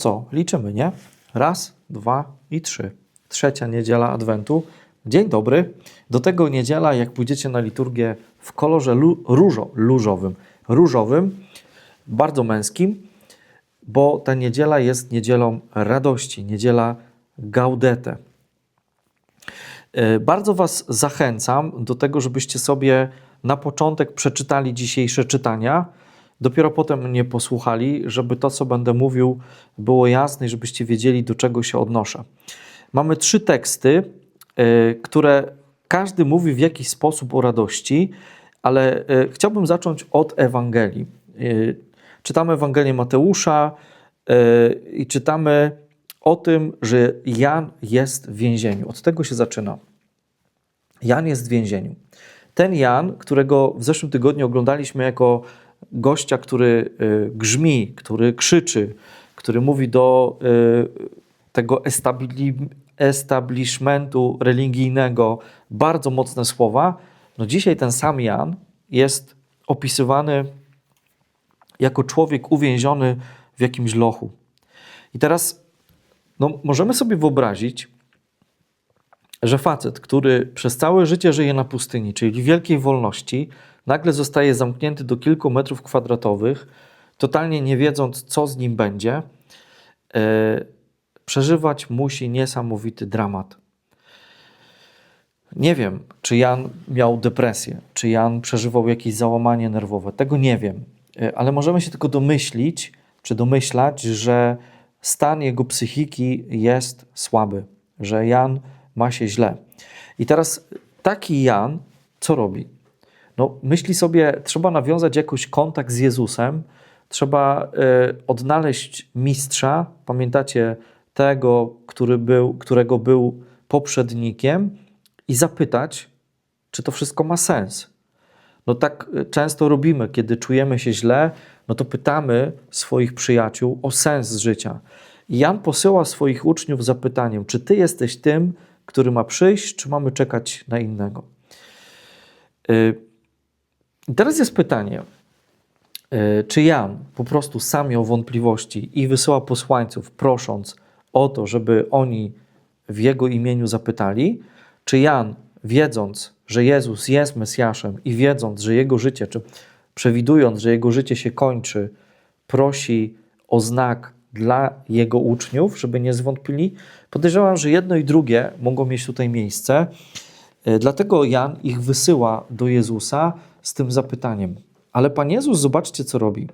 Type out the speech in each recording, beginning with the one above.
co? Liczymy, nie? Raz, dwa i trzy. Trzecia niedziela Adwentu. Dzień dobry. Do tego niedziela, jak pójdziecie na liturgię w kolorze lu- różo, różowym, różowym, bardzo męskim, bo ta niedziela jest niedzielą radości, niedziela gaudete. Bardzo Was zachęcam do tego, żebyście sobie na początek przeczytali dzisiejsze czytania, dopiero potem mnie posłuchali, żeby to, co będę mówił, było jasne i żebyście wiedzieli, do czego się odnoszę. Mamy trzy teksty, e, które każdy mówi w jakiś sposób o radości, ale e, chciałbym zacząć od Ewangelii. E, Czytamy Ewangelię Mateusza i czytamy o tym, że Jan jest w więzieniu. Od tego się zaczyna. Jan jest w więzieniu. Ten Jan, którego w zeszłym tygodniu oglądaliśmy jako gościa, który y, grzmi, który krzyczy, który mówi do y, tego establi, establishmentu religijnego bardzo mocne słowa, no dzisiaj ten sam Jan jest opisywany jako człowiek uwięziony w jakimś lochu. I teraz no, możemy sobie wyobrazić, że facet, który przez całe życie żyje na pustyni, czyli w wielkiej wolności, nagle zostaje zamknięty do kilku metrów kwadratowych, totalnie nie wiedząc, co z nim będzie, e, przeżywać musi niesamowity dramat. Nie wiem, czy Jan miał depresję, czy Jan przeżywał jakieś załamanie nerwowe. Tego nie wiem, E, ale możemy się tylko domyślić, czy domyślać, że stan jego psychiki jest słaby, że Jan ma się źle. I teraz taki Jan co robi? No, myśli sobie, trzeba nawiązać jakoś kontakt z Jezusem, trzeba e, odnaleźć mistrza, pamiętacie tego, który był, którego był poprzednikiem, i zapytać, czy to wszystko ma sens. No tak e, często robimy, kiedy czujemy się źle, no to pytamy swoich przyjaciół o sens życia. I Jan posyła swoich uczniów zapytaniem, czy ty jesteś tym, który ma przyjść, czy mamy czekać na innego. Y, I teraz jest pytanie, y, czy Jan po prostu sam miał wątpliwości i wysyła posłańców, prosząc o to, żeby oni w jego imieniu zapytali, czy Jan, wiedząc, że Jezus jest Mesjaszem i wiedząc, że jego życie, czy przewidując, że jego życie się kończy, prosi o znak dla jego uczniów, żeby nie zwątpili. Podejrzewam, że jedno i drugie mogą mieć tutaj miejsce. E, Dlatego Jan ich wysyła do Jezusa z tym zapytaniem. Ale Pan Jezus, zobaczcie, co robi.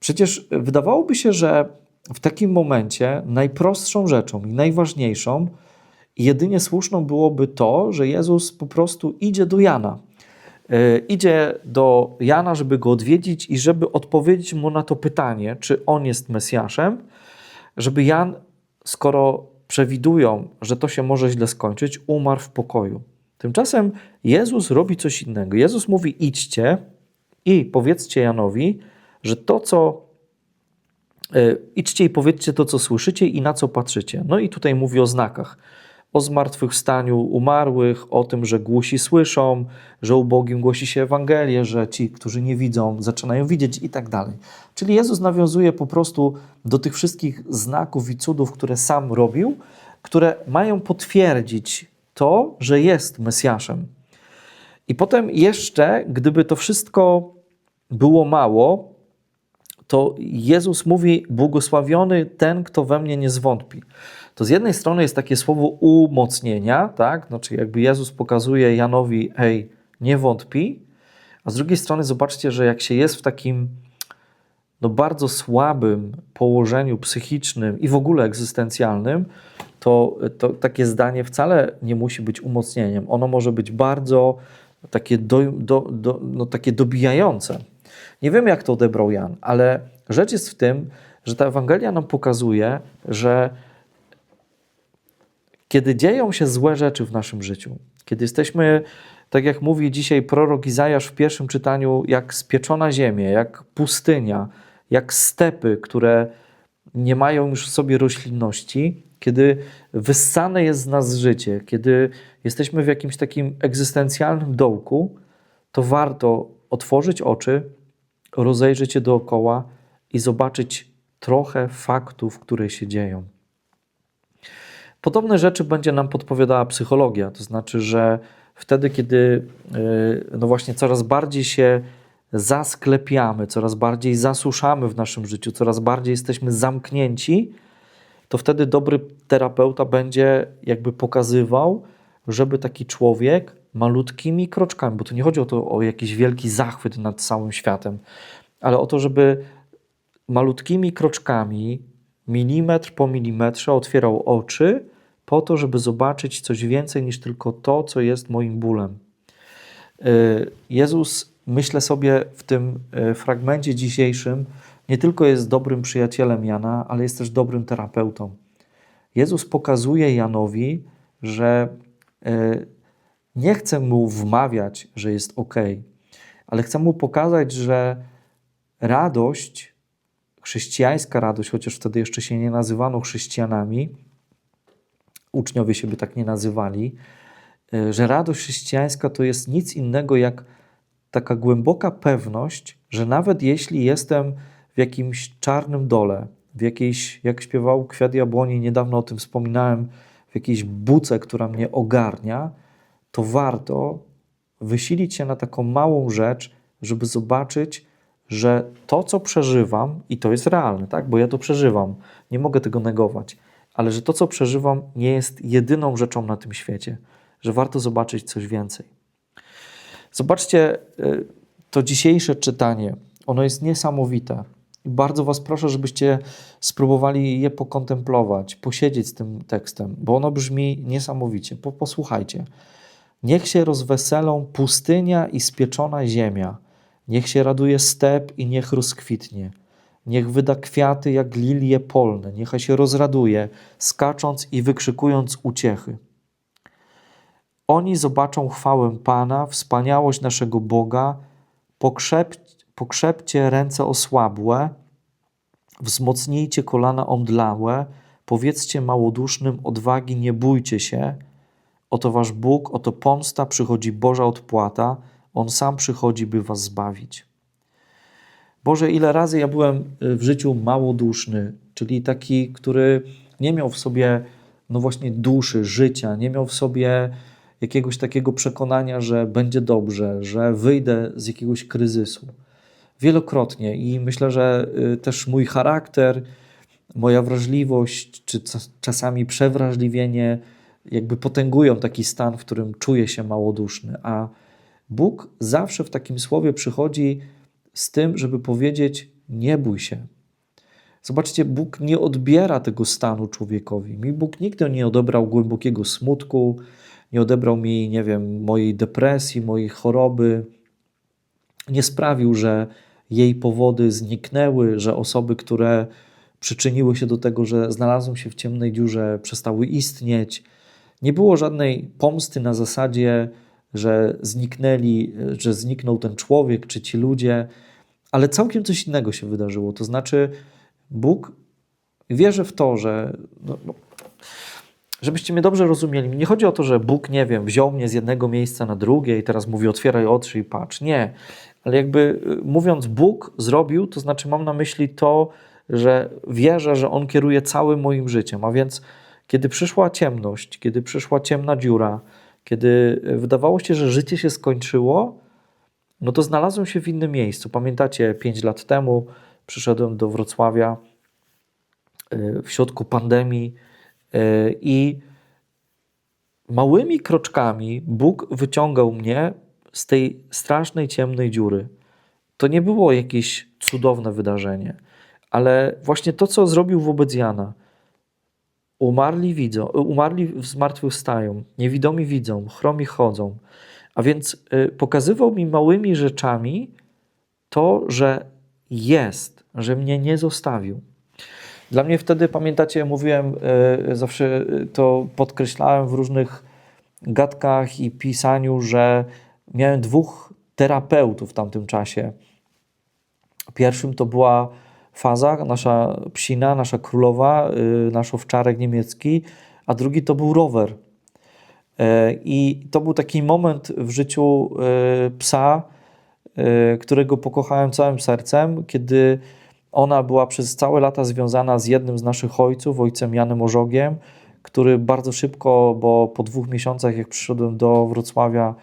Przecież wydawałoby się, że w takim momencie najprostszą rzeczą i najważniejszą jedynie słuszną byłoby to, że Jezus po prostu idzie do Jana. Yy, idzie do Jana, żeby go odwiedzić i żeby odpowiedzieć mu na to pytanie, czy on jest Mesjaszem, żeby Jan, skoro przewidują, że to się może źle skończyć, umarł w pokoju. Tymczasem Jezus robi coś innego. Jezus mówi: idźcie i powiedzcie Janowi, że to, co E, idźcie i powiedzcie to, co słyszycie i na co patrzycie. No i tutaj mówi o znakach. O zmartwychwstaniu umarłych, o tym, że głusi słyszą, że ubogim głosi się Ewangelię, że ci, którzy nie widzą, zaczynają widzieć i tak dalej. Czyli Jezus nawiązuje po prostu do tych wszystkich znaków i cudów, które sam robił, które mają potwierdzić to, że jest Mesjaszem. I potem jeszcze, gdyby to wszystko było mało, to Jezus mówi: Błogosławiony ten, kto we mnie nie zwątpi. To z jednej strony jest takie słowo umocnienia, tak? Znaczy, jakby Jezus pokazuje Janowi: Hej, nie wątpi. A z drugiej strony, zobaczcie, że jak się jest w takim no, bardzo słabym położeniu psychicznym i w ogóle egzystencjalnym, to, to takie zdanie wcale nie musi być umocnieniem. Ono może być bardzo takie, do, do, do, no, takie dobijające. Nie wiem, jak to odebrał Jan, ale rzecz jest w tym, że ta Ewangelia nam pokazuje, że kiedy dzieją się złe rzeczy w naszym życiu, kiedy jesteśmy, tak jak mówi dzisiaj prorok Izajasz w pierwszym czytaniu, jak spieczona ziemia, jak pustynia, jak stepy, które nie mają już w sobie roślinności, kiedy wyssane jest z nas życie, kiedy jesteśmy w jakimś takim egzystencjalnym dołku, to warto otworzyć oczy, rozejrzeć się dookoła i zobaczyć trochę faktów, które się dzieją. Podobne rzeczy będzie nam podpowiadała psychologia, to znaczy, że wtedy, kiedy no właśnie coraz bardziej się zasklepiamy, coraz bardziej zasuszamy w naszym życiu, coraz bardziej jesteśmy zamknięci, to wtedy dobry terapeuta będzie jakby pokazywał, żeby taki człowiek malutkimi kroczkami, bo tu nie chodzi o to o jakiś wielki zachwyt nad całym światem, ale o to, żeby malutkimi kroczkami, milimetr po milimetrze otwierał oczy po to, żeby zobaczyć coś więcej niż tylko to, co jest moim bólem. Y, Jezus, myślę sobie w tym y, fragmencie dzisiejszym, nie tylko jest dobrym przyjacielem Jana, ale jest też dobrym terapeutą. Jezus pokazuje Janowi, że y, nie chce mu wmawiać, że jest ok, ale chce mu pokazać, że radość, chrześcijańska radość, chociaż wtedy jeszcze się nie nazywano chrześcijanami, uczniowie się by tak nie nazywali, e, że radość chrześcijańska to jest nic innego jak taka głęboka pewność, że nawet jeśli jestem w jakimś czarnym dole, w jakiejś, jak śpiewał Kwiat Jabłoni, niedawno o tym wspominałem, w jakiejś buce, która mnie ogarnia, to warto wysilić się na taką małą rzecz, żeby zobaczyć, że to, co przeżywam, i to jest realne, tak? bo ja to przeżywam, nie mogę tego negować, ale że to, co przeżywam, nie jest jedyną rzeczą na tym świecie, że warto zobaczyć coś więcej. Zobaczcie y, to dzisiejsze czytanie. Ono jest niesamowite. I bardzo Was proszę, żebyście spróbowali je pokontemplować, posiedzieć z tym tekstem, bo ono brzmi niesamowicie. Posłuchajcie. Niech się rozweselą pustynia i spieczona ziemia. Niech się raduje step i niech rozkwitnie. Niech wyda kwiaty jak lilie polne, niech się rozraduje, skacząc i wykrzykując uciechy. Oni zobaczą chwałę Pana, wspaniałość naszego Boga, pokrzep, pokrzepcie ręce osłabłe, wzmocnijcie kolana omdlałe, powiedzcie małodusznym odwagi, nie bójcie się. Oto wasz Bóg, oto pomsta, przychodzi Boża odpłata, On sam przychodzi, by was zbawić. Boże, ile razy ja byłem y, w życiu małoduszny, czyli taki, który nie miał w sobie, no właśnie, duszy, życia, nie miał w sobie jakiegoś takiego przekonania, że będzie dobrze, że wyjdę z jakiegoś kryzysu. Wielokrotnie i myślę, że y, też mój charakter, moja wrażliwość, czy czasami przewrażliwienie, jakby potęgują taki stan, w którym czuję się małoduszny. A Bóg zawsze w takim słowie przychodzi z tym, żeby powiedzieć: Nie bój się. Zobaczcie, Bóg nie odbiera tego stanu człowiekowi. Mi Bóg nigdy nie odebrał głębokiego smutku, nie odebrał mi, nie wiem, mojej depresji, mojej choroby. Nie sprawił, że jej powody zniknęły, że osoby, które przyczyniły się do tego, że znalazłem się w ciemnej dziurze, przestały istnieć. Nie było żadnej pomsty na zasadzie, że zniknęli, że zniknął ten człowiek czy ci ludzie, ale całkiem coś innego się wydarzyło. To znaczy, Bóg wierzy w to, że. No, no, żebyście mnie dobrze rozumieli, nie chodzi o to, że Bóg, nie wiem, wziął mnie z jednego miejsca na drugie i teraz mówi: otwieraj oczy i patrz. Nie, ale jakby y, mówiąc Bóg zrobił, to znaczy mam na myśli to, że wierzę, że On kieruje całym moim życiem. A więc, kiedy przyszła ciemność, kiedy przyszła ciemna dziura, kiedy wydawało się, że życie się skończyło, no to znalazłem się w innym miejscu. Pamiętacie, pięć lat temu przyszedłem do Wrocławia y, w środku pandemii y, i małymi kroczkami Bóg wyciągał mnie z tej strasznej, ciemnej dziury. To nie było jakieś cudowne wydarzenie, ale właśnie to, co zrobił wobec Jana. Umarli widzą, umarli zmartwychwstają, niewidomi widzą, chromi chodzą. A więc y, pokazywał mi małymi rzeczami to, że jest, że mnie nie zostawił. Dla mnie wtedy, pamiętacie, mówiłem, y, zawsze to podkreślałem w różnych gadkach i pisaniu, że miałem dwóch terapeutów w tamtym czasie. Pierwszym to była faza, nasza psina, nasza królowa, y, nasz owczarek niemiecki, a drugi to był rower. E, I to był taki moment w życiu e, psa, e, którego pokochałem całym sercem, kiedy Ona była przez całe lata związana z jednym z naszych ojców, ojcem Janem Ożogiem, który bardzo szybko, bo po dwóch miesiącach, jak przyszedłem do Wrocławia,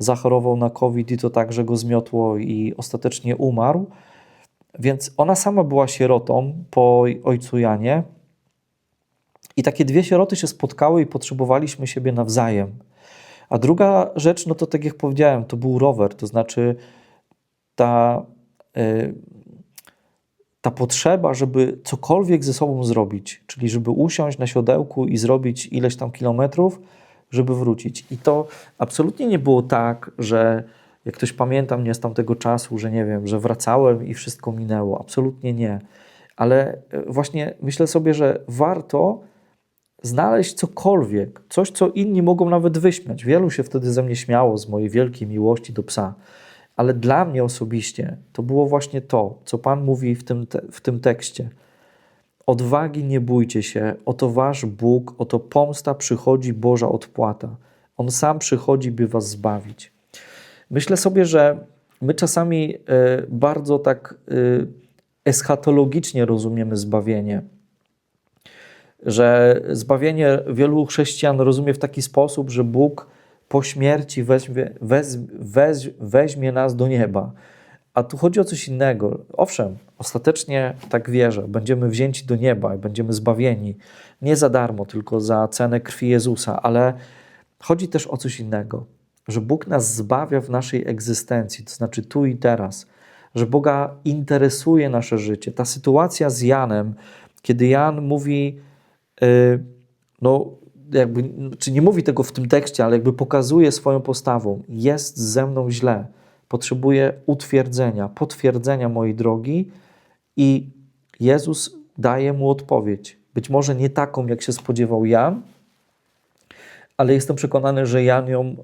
zachorował na COVID i to tak, że go zmiotło i ostatecznie umarł. Więc ona sama była sierotą po ojcu Janie. I takie dwie sieroty się spotkały i potrzebowaliśmy siebie nawzajem. A druga rzecz, no to tak jak powiedziałem, to był rower, to znaczy ta, y, ta potrzeba, żeby cokolwiek ze sobą zrobić, czyli żeby usiąść na siodełku i zrobić ileś tam kilometrów, żeby wrócić. I to absolutnie nie było tak, że jak ktoś pamięta mnie z tamtego czasu, że nie wiem, że wracałem i wszystko minęło. Absolutnie nie. Ale e, właśnie myślę sobie, że warto znaleźć cokolwiek, coś, co inni mogą nawet wyśmiać. Wielu się wtedy ze mnie śmiało z mojej wielkiej miłości do psa. Ale dla mnie osobiście to było właśnie to, co Pan mówi w tym, te, w tym tekście. Odwagi nie bójcie się, oto wasz Bóg, oto pomsta przychodzi Boża odpłata. On sam przychodzi, by was zbawić. Myślę sobie, że my czasami y, bardzo tak y, eschatologicznie rozumiemy zbawienie. Że zbawienie wielu chrześcijan rozumie w taki sposób, że Bóg po śmierci weźmie, weź, weź, weźmie nas do nieba. A tu chodzi o coś innego. Owszem, ostatecznie tak wierzę, będziemy wzięci do nieba i będziemy zbawieni. Nie za darmo, tylko za cenę krwi Jezusa, ale chodzi też o coś innego że Bóg nas zbawia w naszej egzystencji, to znaczy tu i teraz, że Boga interesuje nasze życie. Ta sytuacja z Janem, kiedy Jan mówi, yy, no jakby, czy nie mówi tego w tym tekście, ale jakby pokazuje swoją postawą, jest ze mną źle, potrzebuję utwierdzenia, potwierdzenia mojej drogi i Jezus daje mu odpowiedź. Być może nie taką, jak się spodziewał Jan, ale jestem przekonany, że Jan ją e,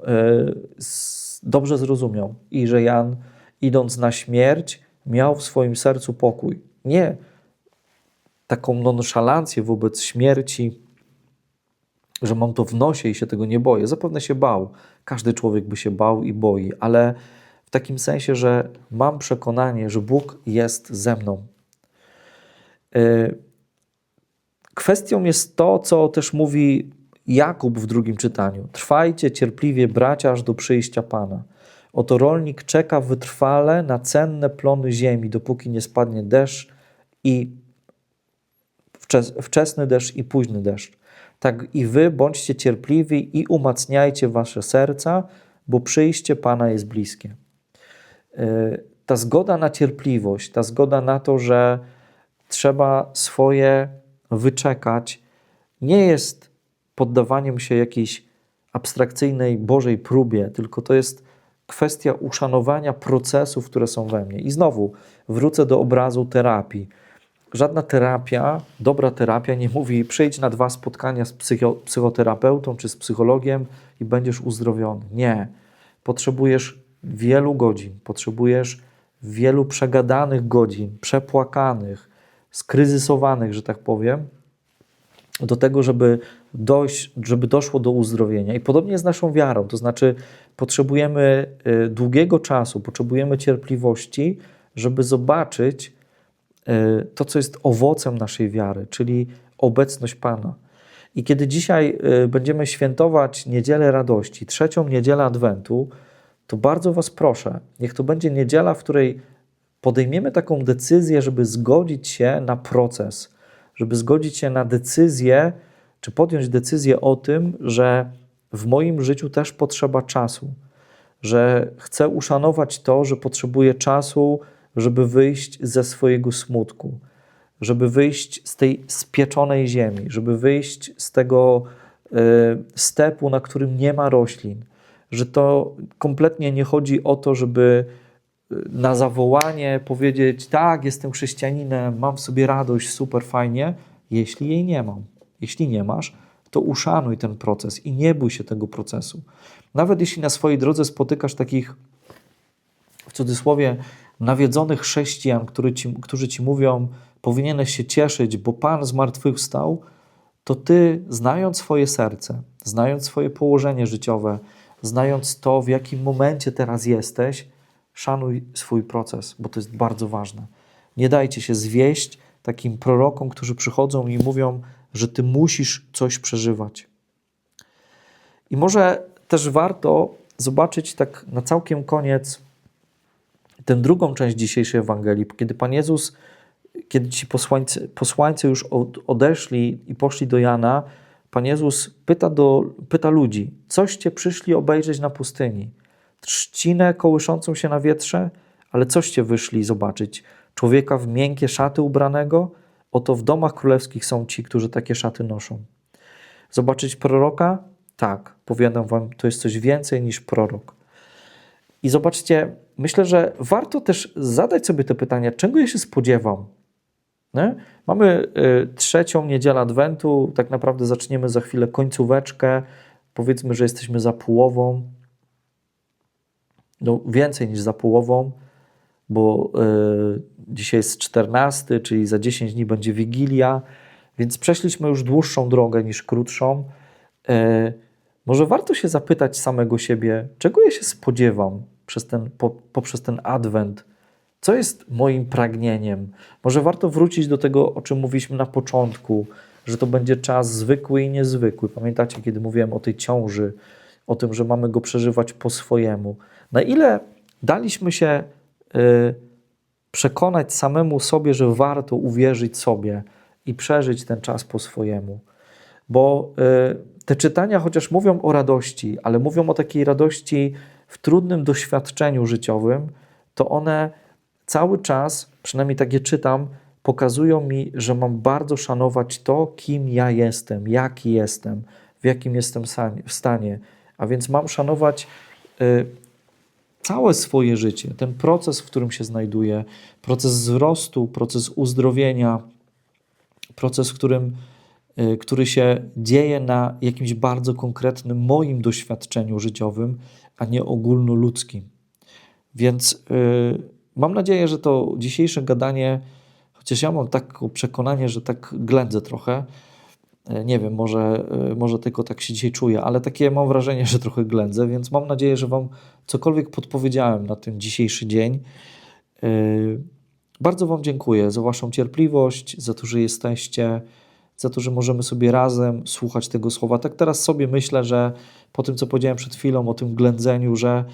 dobrze zrozumiał i że Jan, idąc na śmierć, miał w swoim sercu pokój. Nie taką nonszalancję wobec śmierci, że mam to w nosie i się tego nie boję. Zapewne się bał. Każdy człowiek by się bał i boi, ale w takim sensie, że mam przekonanie, że Bóg jest ze mną. E, kwestią jest to, co też mówi Jakub w drugim czytaniu. Trwajcie cierpliwie, bracia, aż do przyjścia Pana. Oto rolnik czeka wytrwale na cenne plony ziemi, dopóki nie spadnie deszcz i wczesny deszcz i późny deszcz. Tak i wy bądźcie cierpliwi i umacniajcie wasze serca, bo przyjście Pana jest bliskie. Ta zgoda na cierpliwość, ta zgoda na to, że trzeba swoje wyczekać, nie jest poddawaniem się jakiejś abstrakcyjnej Bożej próbie, tylko to jest kwestia uszanowania procesów, które są we mnie. I znowu wrócę do obrazu terapii. Żadna terapia, dobra terapia nie mówi przyjdź na dwa spotkania z psycho, psychoterapeutą czy z psychologiem i będziesz uzdrowiony. Nie. Potrzebujesz wielu godzin, potrzebujesz wielu przegadanych godzin, przepłakanych, skryzysowanych, że tak powiem, do tego, żeby dojść, żeby doszło do uzdrowienia. I podobnie z naszą wiarą, to znaczy potrzebujemy y, długiego czasu, potrzebujemy cierpliwości, żeby zobaczyć y, to, co jest owocem naszej wiary, czyli obecność Pana. I kiedy dzisiaj y, będziemy świętować Niedzielę Radości, trzecią Niedzielę Adwentu, to bardzo Was proszę, niech to będzie niedziela, w której podejmiemy taką decyzję, żeby zgodzić się na proces, żeby zgodzić się na decyzję, czy podjąć decyzję o tym, że w moim życiu też potrzeba czasu, że chcę uszanować to, że potrzebuję czasu, żeby wyjść ze swojego smutku, żeby wyjść z tej spieczonej ziemi, żeby wyjść z tego y, stepu, na którym nie ma roślin, że to kompletnie nie chodzi o to, żeby e, na zawołanie powiedzieć: Tak, jestem chrześcijaninem, mam w sobie radość, super fajnie, jeśli jej nie mam. Jeśli nie masz, to uszanuj ten proces i nie bój się tego procesu. Nawet jeśli na swojej drodze spotykasz takich, w cudzysłowie, nawiedzonych chrześcijan, którzy ci, którzy ci mówią, powinieneś się cieszyć, bo Pan zmartwychwstał, to ty, znając swoje serce, znając swoje położenie życiowe, znając to, w jakim momencie teraz jesteś, szanuj swój proces, bo to jest bardzo ważne. Nie dajcie się zwieść takim prorokom, którzy przychodzą i mówią, że ty musisz coś przeżywać. I może też warto zobaczyć tak na całkiem koniec tę drugą część dzisiejszej Ewangelii, kiedy Pan Jezus, kiedy ci posłańcy, posłańcy już od, odeszli i poszli do Jana, Pan Jezus pyta, do, pyta ludzi, coście przyszli obejrzeć na pustyni? Trzcinę kołyszącą się na wietrze? Ale coście wyszli zobaczyć? Człowieka w miękkie szaty ubranego? Oto w domach królewskich są ci, którzy takie szaty noszą. Zobaczyć proroka? Tak, powiadam wam, to jest coś więcej niż prorok. I zobaczcie, myślę, że warto też zadać sobie te pytania, czego ja się spodziewam. Nie? Mamy y, trzecią niedzielę Adwentu, tak naprawdę zaczniemy za chwilę końcóweczkę. Powiedzmy, że jesteśmy za połową. No, więcej niż za połową, bo y, dzisiaj jest 14, czyli za 10 dni będzie Wigilia, więc przeszliśmy już dłuższą drogę niż krótszą. Y, może warto się zapytać samego siebie, czego ja się spodziewam przez ten, po, poprzez ten Adwent co jest moim pragnieniem? Może warto wrócić do tego, o czym mówiliśmy na początku, że to będzie czas zwykły i niezwykły. Pamiętacie, kiedy mówiłem o tej ciąży, o tym, że mamy go przeżywać po swojemu. Na ile daliśmy się y, przekonać samemu sobie, że warto uwierzyć sobie i przeżyć ten czas po swojemu? Bo y, te czytania, chociaż mówią o radości, ale mówią o takiej radości w trudnym doświadczeniu życiowym, to one cały czas, przynajmniej tak je czytam, pokazują mi, że mam bardzo szanować to, kim ja jestem, jaki jestem, w jakim jestem w stanie. A więc mam szanować y, całe swoje życie, ten proces, w którym się znajduję, proces wzrostu, proces uzdrowienia, proces, w którym, y, który się dzieje na jakimś bardzo konkretnym moim doświadczeniu życiowym, a nie ogólnoludzkim. Więc y, Mam nadzieję, że to dzisiejsze gadanie, chociaż ja mam takie przekonanie, że tak ględzę trochę, e, nie wiem, może, e, może tylko tak się dzisiaj czuję, ale takie mam wrażenie, że trochę ględzę, więc mam nadzieję, że Wam cokolwiek podpowiedziałem na ten dzisiejszy dzień. E, bardzo Wam dziękuję za Waszą cierpliwość, za to, że jesteście, za to, że możemy sobie razem słuchać tego słowa. Tak teraz sobie myślę, że po tym, co powiedziałem przed chwilą o tym ględzeniu, że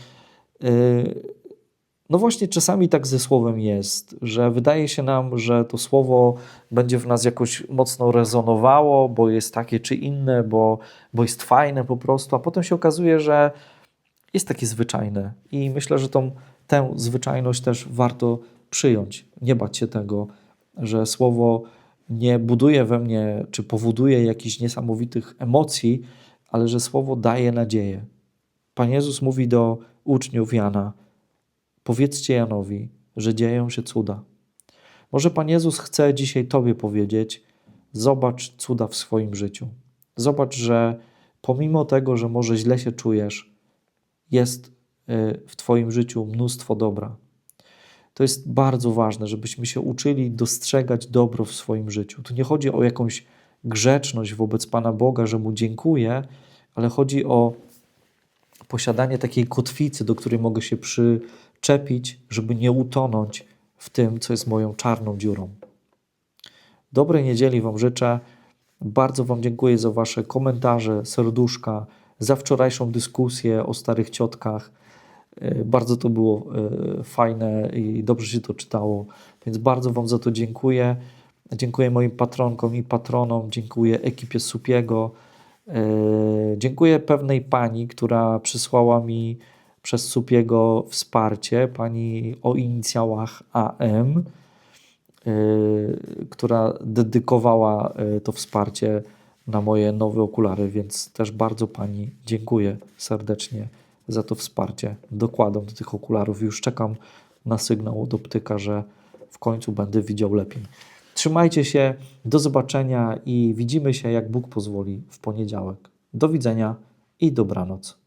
no właśnie, czasami tak ze słowem jest, że wydaje się nam, że to słowo będzie w nas jakoś mocno rezonowało, bo jest takie czy inne, bo, bo jest fajne po prostu, a potem się okazuje, że jest takie zwyczajne. I myślę, że tą, tę zwyczajność też warto przyjąć. Nie bać się tego, że słowo nie buduje we mnie, czy powoduje jakichś niesamowitych emocji, ale że słowo daje nadzieję. Pan Jezus mówi do uczniów Jana, Powiedzcie Janowi, że dzieją się cuda. Może Pan Jezus chce dzisiaj Tobie powiedzieć: Zobacz cuda w swoim życiu. Zobacz, że pomimo tego, że może źle się czujesz, jest y, w Twoim życiu mnóstwo dobra. To jest bardzo ważne, żebyśmy się uczyli dostrzegać dobro w swoim życiu. Tu nie chodzi o jakąś grzeczność wobec Pana Boga, że Mu dziękuję, ale chodzi o posiadanie takiej kotwicy, do której mogę się przy, czepić, żeby nie utonąć w tym, co jest moją czarną dziurą. Dobrej niedzieli Wam życzę. Bardzo Wam dziękuję za Wasze komentarze, serduszka, za wczorajszą dyskusję o starych ciotkach. E, bardzo to było e, fajne i dobrze się to czytało, więc bardzo Wam za to dziękuję. Dziękuję moim patronkom i patronom, dziękuję ekipie Supiego. E, dziękuję pewnej pani, która przysłała mi przez Supiego wsparcie, pani o inicjałach AM, y, która dedykowała y, to wsparcie na moje nowe okulary, więc też bardzo pani dziękuję serdecznie za to wsparcie. Dokładam do tych okularów. Już czekam na sygnał od optyka, że w końcu będę widział lepiej. Trzymajcie się, do zobaczenia i widzimy się, jak Bóg pozwoli, w poniedziałek. Do widzenia i dobranoc.